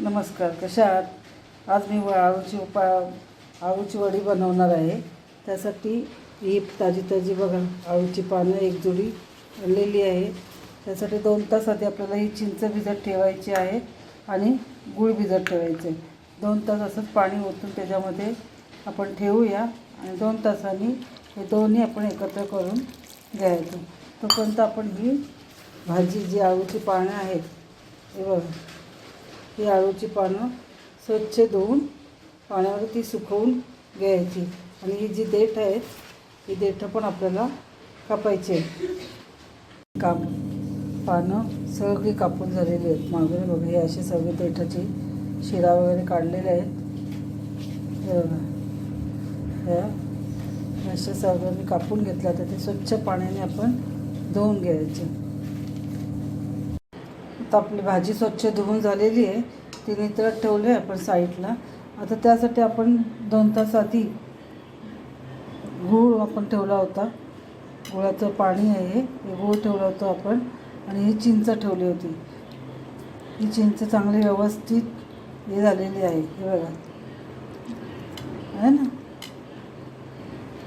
नमस्कार कशा आहात? आज मी आळूची उपा आळूची वडी बनवणार आहे. त्यासाठी ही ताजी ताजी बघा आळूची पानं एक जोडी आणलेली आहे. त्यासाठी दोन तास आधी आपल्याला ही चिंच भिजत ठेवायची आहे आणि गूळ भिजत ठेवायचे. दोन तास असंच पाणी ओतून त्याच्यामध्ये आपण ठेवूया आणि दोन तासांनी हे दोन्ही आपण एकत्र करून घ्यायचं. तोपर्यंत आपण ही भाजी जी आळूची पानं आहेत हे बघा. ही आळूची पानं स्वच्छ धुवून पाण्यावर ती सुकवून घ्यायची. आणि ही जी देठ आहेत ही देठं पण आपल्याला कापायची आहे काप पानं सगळी कापून झालेली आहेत. मागून बघा हे असे सगळे देठाची शिरा वगैरे काढलेले आहेत. हे सगळं मी अशा सगळ्यांनी कापून घेतल्या तर ते स्वच्छ पाण्याने आपण धुवून घ्यायचे. आता आपली भाजी स्वच्छ धुवून झालेली आहे. ती नितळत ठेवली आहे आपण साईडला. आता त्यासाठी आपण दोन तास आधी गूळ आपण ठेवला होता. गुळाचं पाणी आहे. हे गूळ ठेवलं होतं आपण आणि ही चिंच ठेवली होती. ही चिंच चांगली व्यवस्थित हे झालेली आहे. हे बघा. आहे ना?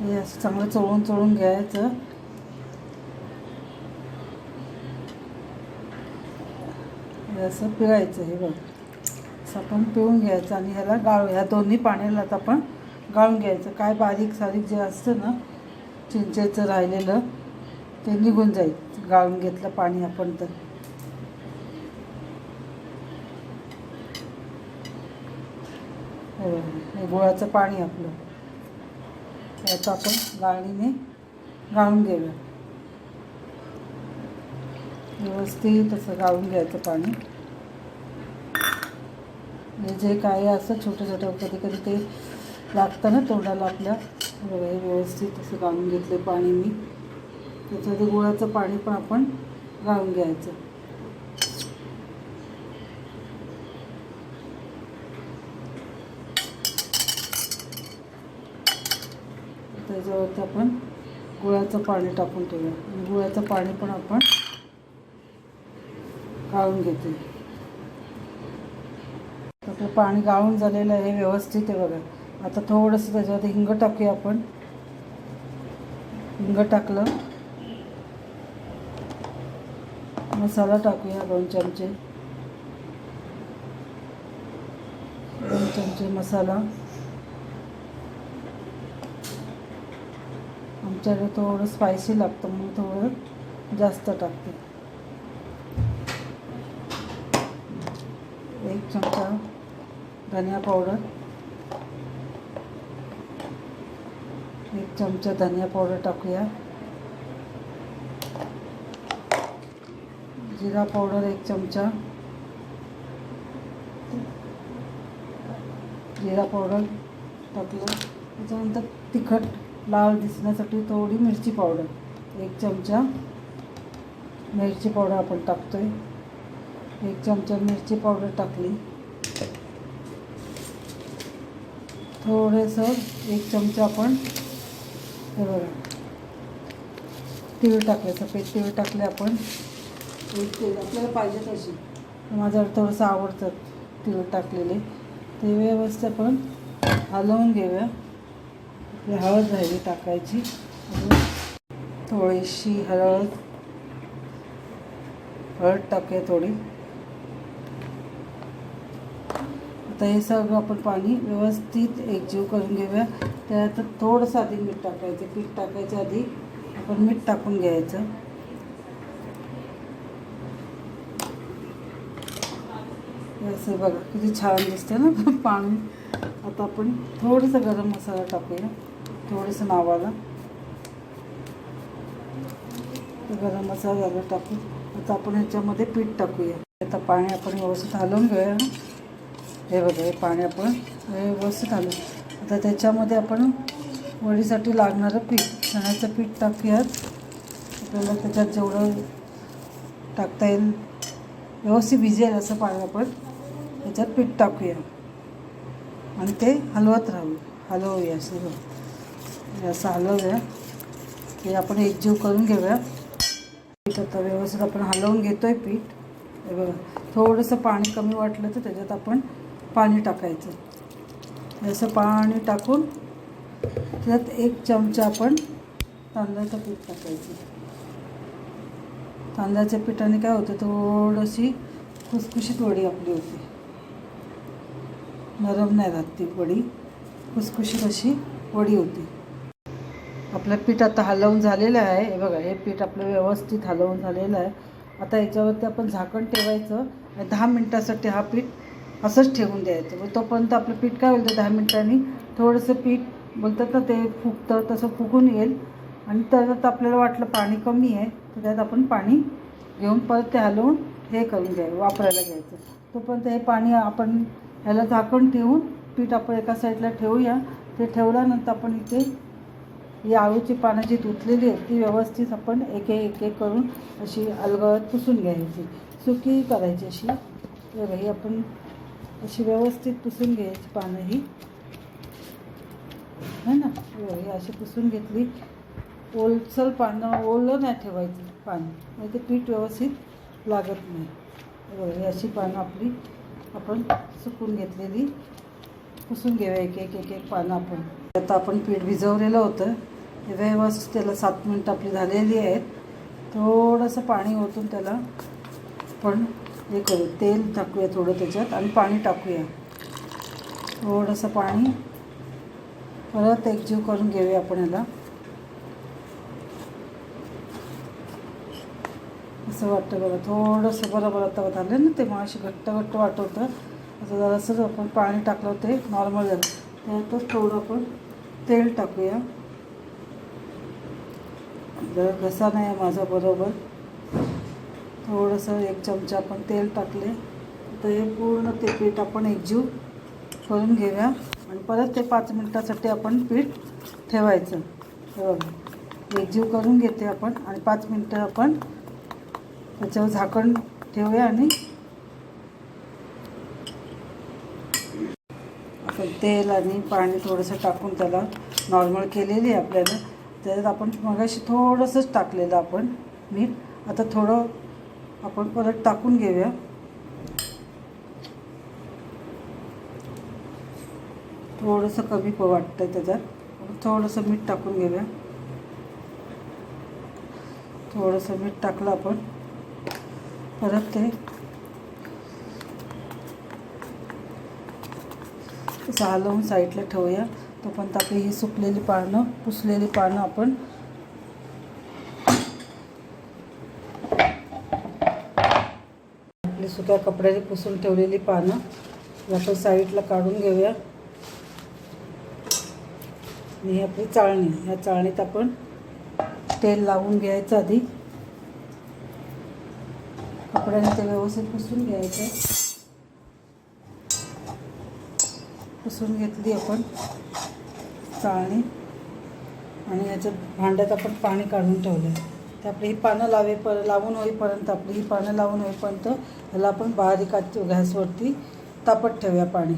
हे असं चांगलं चोळून चोळून घ्यायचं. हे असं फिरायचं हे बघ. असं आपण पिळून घ्यायचं आणि ह्याला गाळू ह्या दोन्ही पाण्याला आपण गाळून घ्यायचं. काय बारीक सारीक जे असतं ना चिंचेचं राहिलेलं ते निघून जाईल. गाळून घेतलं पाणी आपण तर. हे हे गुळाचं पाणी आपलं. याचं आपण गाळणीने गाळून घेऊया. व्यवस्थित असं गाळून घ्यायचं पाणी. म्हणजे जे काय असं छोटं छोटं कधी कधी ते लागतं ना तोंडाला आपल्या. व्यवस्थित असं गाळून घेतलं पाणी मी. त्याच्यामध्ये गुळाचं पाणी पण आपण गाळून घ्यायचं. त्याच्यावरती आपण गुळाचं पाणी टाकून ठेवूया. आणि गुळाचं पाणी पण आपण गाळून घेते. आपलं पाणी गाळून झालेलं आहे व्यवस्थित आहे बघा. आता थोडंसं त्याच्यामध्ये हिंग टाकूया आपण. हिंग टाकलं. मसाला टाकूया दोन चमचे. दोन चमचे मसाला. आमच्याकडे थोडं स्पायसी लागतं म्हणून थोडं जास्त टाकते. धनिया पाउडर। एक चमचा धनिया पावडर टाकूया जिरा पावडर एक चमचा। जिरा टाकलं त्याच्यानंतर तिखट लाल दिसण्यासाठी थोडी मिरची पावडर एक चमचा। मिरची पावडर आपण टाकतोय। एक चमचा मिरची पावडर टाकली। थोडंसं एक चमचा आपण हे बघा. तीळ टाकले सफेद तीळ टाकले आपण. एक तीळ आपल्याला पाहिजे तशी. माझ्यावर थोडंसं आवडतं तीळ टाकलेले. ते व्यवस्थित आपण हलवून घेऊया. आपली हळद राहिली टाकायची. थोडीशी हळद हळद टाकूया थोडी. आता हे सगळं आपण पाणी व्यवस्थित एकजीव करून घेऊया. त्यात थोडंसं आधी मीठ टाकायचं. पीठ टाकायच्या आधी आपण मीठ टाकून घ्यायचं. असं बघा किती छान दिसतं ना पाणी. आता आपण थोडंसं गरम मसाला टाकूया. थोडंसं नावाला. तर गरम मसाला झाला टाकू आता आपण ह्याच्यामध्ये पीठ टाकूया. आता पाणी आपण व्यवस्थित हलवून घेऊया हे बघा हे पाणी आपण व्यवस्थित आलं आता त्याच्यामध्ये आपण वडीसाठी लागणारं पीठ चण्याचं पीठ टाकूयात. आपल्याला त्याच्यात जेवढं टाकता येईल व्यवस्थित भिजेल असं पाणी आपण त्याच्यात पीठ टाकूया. आणि ते हलवत राहू हलवूया असं म्हणजे असं हलवूया ते आपण एकजीव करून घेऊया. पीठ आता व्यवस्थित आपण हलवून घेतो आहे पीठ. हे बघा थोडंसं पाणी कमी वाटलं तर त्याच्यात आपण पाणी टाकायचं. जसं पाणी टाकून त्यात एक चमचा आपण तांदळाचं पीठ टाकायचं. तांदळाच्या पिठाने काय होतं थोडीशी खुसखुशीत वडी आपली होती. नरम नाही राहत ती वडी. खुसखुशीत अशी वडी होती. आपलं पीठ आता हलवून झालेलं आहे. हे बघा हे पीठ आपलं व्यवस्थित हलवून झालेलं आहे. आता याच्यावरती आपण झाकण ठेवायचं आणि दहा मिनटासाठी हा पीठ असंच ठेवून द्यायचं. मग तोपर्यंत आपलं पीठ काय होईल दहा मिनटांनी थोडंसं पीठ बोलतात ना ते फुगतं तसं फुगून येईल. आणि त्याच्यात आपल्याला वाटलं पाणी कमी आहे तर त्यात आपण पाणी घेऊन परत ते हलवून हे करून घ्यायचं वापरायला घ्यायचं. तोपर्यंत हे पाणी आपण ह्याला झाकण ठेवून पीठ आपण एका साईडला ठेवूया. ते ठेवल्यानंतर आपण इथे ही आळूची पानं जी धुतलेली आहेत ती व्यवस्थित आपण एक एक एक करून अशी अलगद पुसून घ्यायची. सुकी करायची अशी. हे बघा, ही आपण अशी व्यवस्थित पुसून घ्यायची पानं ही है ना? हे ही अशी पुसून घेतली. ओलसल पानं ओलं नाही ठेवायचं पानं. म्हणजे ते पीठ व्यवस्थित लागत नाही. हे अशी पानं आपली आपण सुकून घेतलेली. पुसून घेऊया एक एक एक एक पानं आपण. आता आपण पीठ भिजवलेलं होतं. हे व्यवस्थित त्याला सात मिनटं आपली झालेली आहेत. थोडंसं पाणी ओतून त्याला पण हे करू तेल टाकूया थोडं त्याच्यात आणि पाणी टाकूया. थोडंसं पाणी. परत एकजीव करून घेऊया आपण याला. असं वाटतं बघा थोडंसं बरोबर आता झालं ना ते मग अशी घट्ट घट्ट वाटवतं. असं जरासं आपण पाणी टाकलं ते नॉर्मल झालं. त्यातच थोडं आपण तेल टाकूया. जरा घसा नाही आहे माझा बरोबर. थोडंसं एक चमचा आपण तेल टाकले. तर हे पूर्ण ते पीठ आपण एकजीव करून घेऊया. आणि परत ते पाच मिनटासाठी आपण पीठ ठेवायचं. हे बघा. एकजीव करून घेते आपण. आणि पाच मिनटं आपण त्याच्यावर झाकण ठेवूया आणि आपण तेल आणि पाणी थोडंसं टाकून त्याला नॉर्मल केलेली आहे आपल्याला. त्याच्यात आपण मगाशी थोडंसंच टाकलेलं आपण मीठ. आता थोडं आपण परत टाकून घेऊया. थोडंसं कमी प वाटतं त्याच्यात. थोडंसं मीठ टाकून घेऊया. थोडंसं मीठ टाकलं आपण. परत ते असं हलवून साईडला ठेवूया. तोपर्यंत आपली ही सुकलेली पानं पुसलेली पानं आपण आपली सुक्या कपड्याने पुसून ठेवलेली पानं आपण साईडला काढून घेऊया. आणि ही आपली चाळणी ह्या चाळणीत आपण तेल लावून घ्यायचं आधी. कपड्याने ते व्यवस्थित पुसून घ्यायचं. पुसून घेतली आपण चाळणी. आणि याच्यात भांड्यात आपण पाणी काढून ठेवलं ते आपली ही पानं लावे पर लावून होईपर्यंत आपली ही पानं लावून होईपर्यंत ह्याला आपण बारीक गॅसवरती तापत ठेवूया पाणी.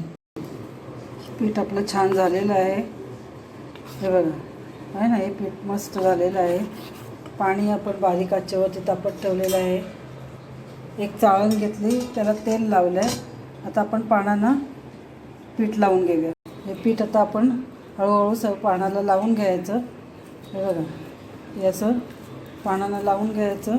पीठ आपलं छान झालेलं आहे. हे बघा आहे ना हे पीठ मस्त झालेलं आहे. पाणी आपण बारीक आचेवरती तापत ठेवलेलं आहे. एक चाळण घेतली त्याला तेल लावलं आहे आता आपण पानांना पीठ लावून घेऊया. हे पीठ आता आपण हळूहळू स पानाला लावून घ्यायचं. हे बघा याचं पानांना लावून घ्यायचं.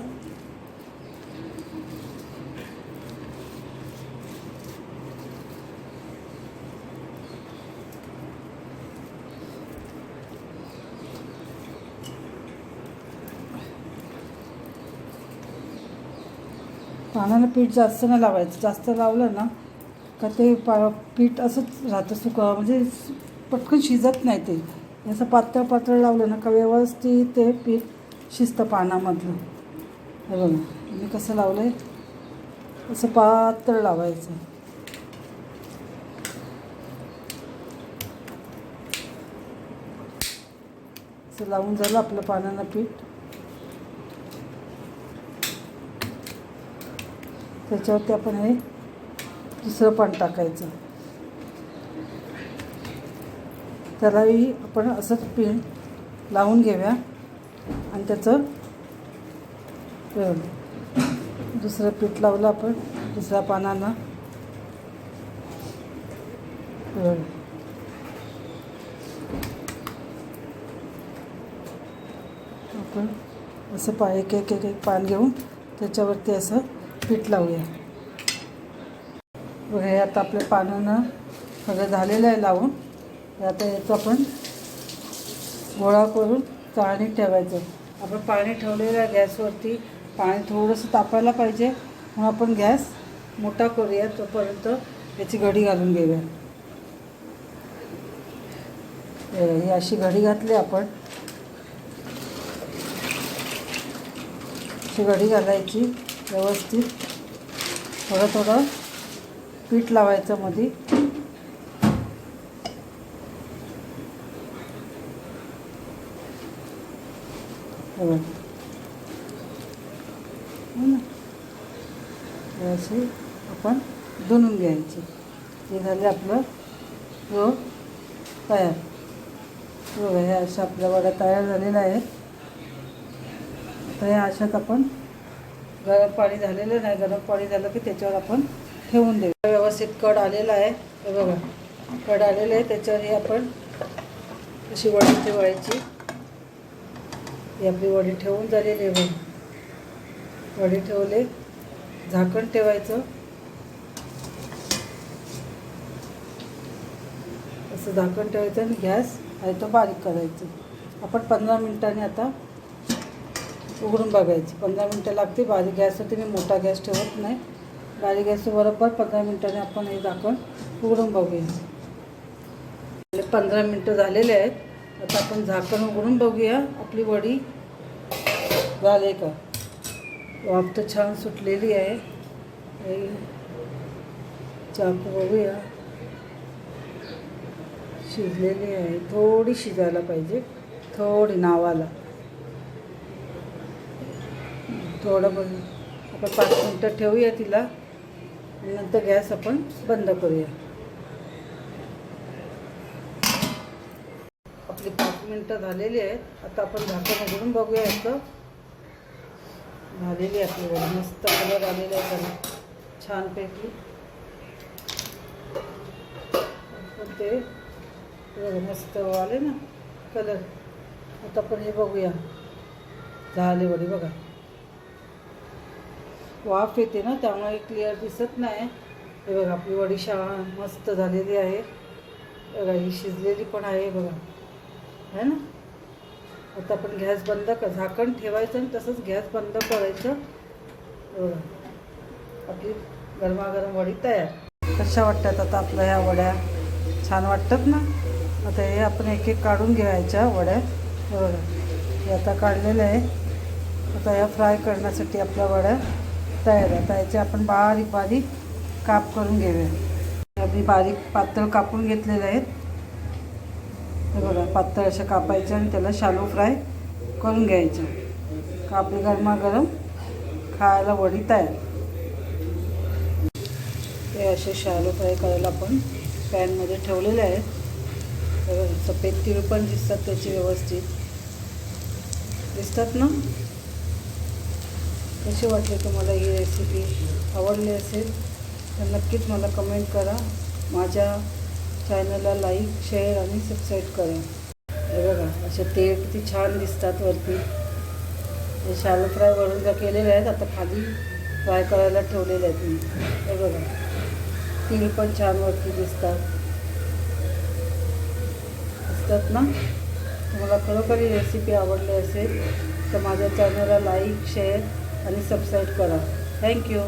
पानाला पीठ जास्त नाही लावायचं. जास्त लावलं ना का ते पा पीठ असंच राहतं सुकं म्हणजे पटकन शिजत नाही ते. असं पातळ पातळ लावलं ना का व्यवस्थित ते पीठ शिस्त पानामधलं हे बघा मी कसं लावलं आहे असं पातळ लावायचं. असं लावून झालं आपलं पानानं पीठ. त्याच्यावरती आपण हे दुसरं पण टाकायचं. त्यालाही आपण असंच पीठ लावून घेऊया. आणि त्याचं दुसरं पीठ लावलं आपण दुसऱ्या पानानं. आपण असं पा एक एक एक एक पान घेऊन त्याच्यावरती असं पीठ लावूया. बघा हे आता आपल्या पानानं सगळं झालेलं आहे लावून. हे आता याचं आपण गोळा करून चाळणी ठेवायचं. आपण पाणी ठेवलेलं आहे गॅसवरती. पाणी थोडंसं तापायला पाहिजे. मग आपण गॅस मोठा करूया. तोपर्यंत याची घडी घालून घेऊया. ही अशी घडी घातली आपण. अशी घडी घालायची व्यवस्थित. थोडं थोडं पीठ लावायचं मध्ये हो ना? अशी आपण धुणून घ्यायची. हे झाले आपलं रोग तयार. रोग बघा हे अशा आपल्या वड्या तयार झालेल्या आहेत. आता या अशात आपण गरम पाणी झालेलं नाही. गरम पाणी झालं की त्याच्यावर आपण ठेवून देऊ. व्यवस्थित कड आलेला आहे. हे बघा कड आलेलं आहे. त्याच्यावर हे आपण अशी वडी ठेवायची. ही आपली वडी ठेवून झालेली आहे बघ. वडी ठेवले झाकण ठेवायचं. असं झाकण ठेवायचं आणि गॅस आहे तो बारीक करायचं. आपण पंधरा मिनिटांनी आता उघडून बघायची. पंधरा मिनटं लागते बारीक गॅसवरती मी मोठा गॅस ठेवत नाही. बारीक गॅस बरोबर पंधरा मिनटाने आपण हे झाकण उघडून बघूया. पंधरा मिनटं झालेले आहेत. आता आपण झाकण उघडून बघूया. आपली वडी झाले का? वाफ तर छान सुटलेली आहे. चाकू बघूया. शिजलेली आहे. थोडी शिजायला पाहिजे. थोडी नावाला. थोडं बघ. आपण पाच मिनटं ठेवूया तिला. नंतर गॅस आपण बंद करूया आपली पाच मिनटं झालेली आहेत आता आपण झाकण उघडून बघूया याचं. झालेली आहे आपली वडी. मस्त कलर आलेला आहे त्याला. छानपैकी आपण ते बघा मस्त आले ना कलर आता आपण हे बघूया. झाले वडी बघा. वाफ येते ना त्यामुळे क्लिअर दिसत नाही. हे बघा आपली वडी छान मस्त झालेली आहे. बघा ही शिजलेली पण आहे बघा. है ना? आता आपण गॅस बंद कर झाकण ठेवायचं आणि तसंच गॅस बंद करायचं. आपली गरमागरम वडी तयार. कशा वाटतात आता आपल्या ह्या वड्या? छान वाटतात ना? आता हे आपण एक एक काढून घ्यायच्या वड्या. हे हे आता काढलेलं आहे. आता ह्या फ्राय करण्यासाठी आपल्या वड्या तयार आहे आता याचे आपण बारीक बारीक काप करून घेऊया. मी बारीक पातळ कापून घेतलेले आहेत. हे बघा पातळ अशा कापायच्या आणि त्याला शालो फ्राय करून घ्यायचं. कापले गरमागरम खायला वडी तयार. ते असे शालो फ्राय करायला आपण पॅनमध्ये ठेवलेले आहेत. सफेद तिरू पण दिसतात त्याची व्यवस्थित. दिसतात ना? कशी वाटली तुम्हाला ही रेसिपी आवडली असेल तर नक्कीच मला कमेंट करा. माझ्या चॅनलला लाईक शेअर आणि सबस्क्राईब करा. हे बघा असे ते किती छान दिसतात वरती. हे शालो फ्राय वरून जर केलेले आहेत आता खाली फ्राय करायला ठेवलेले आहेत मी. हे बघा तीळ पण छान वरती दिसतात. दिसतात ना? तुम्हाला खरोखर ही रेसिपी आवडली असेल तर माझ्या चॅनलला लाईक शेअर आणि सबस्क्राईब करा. Thank you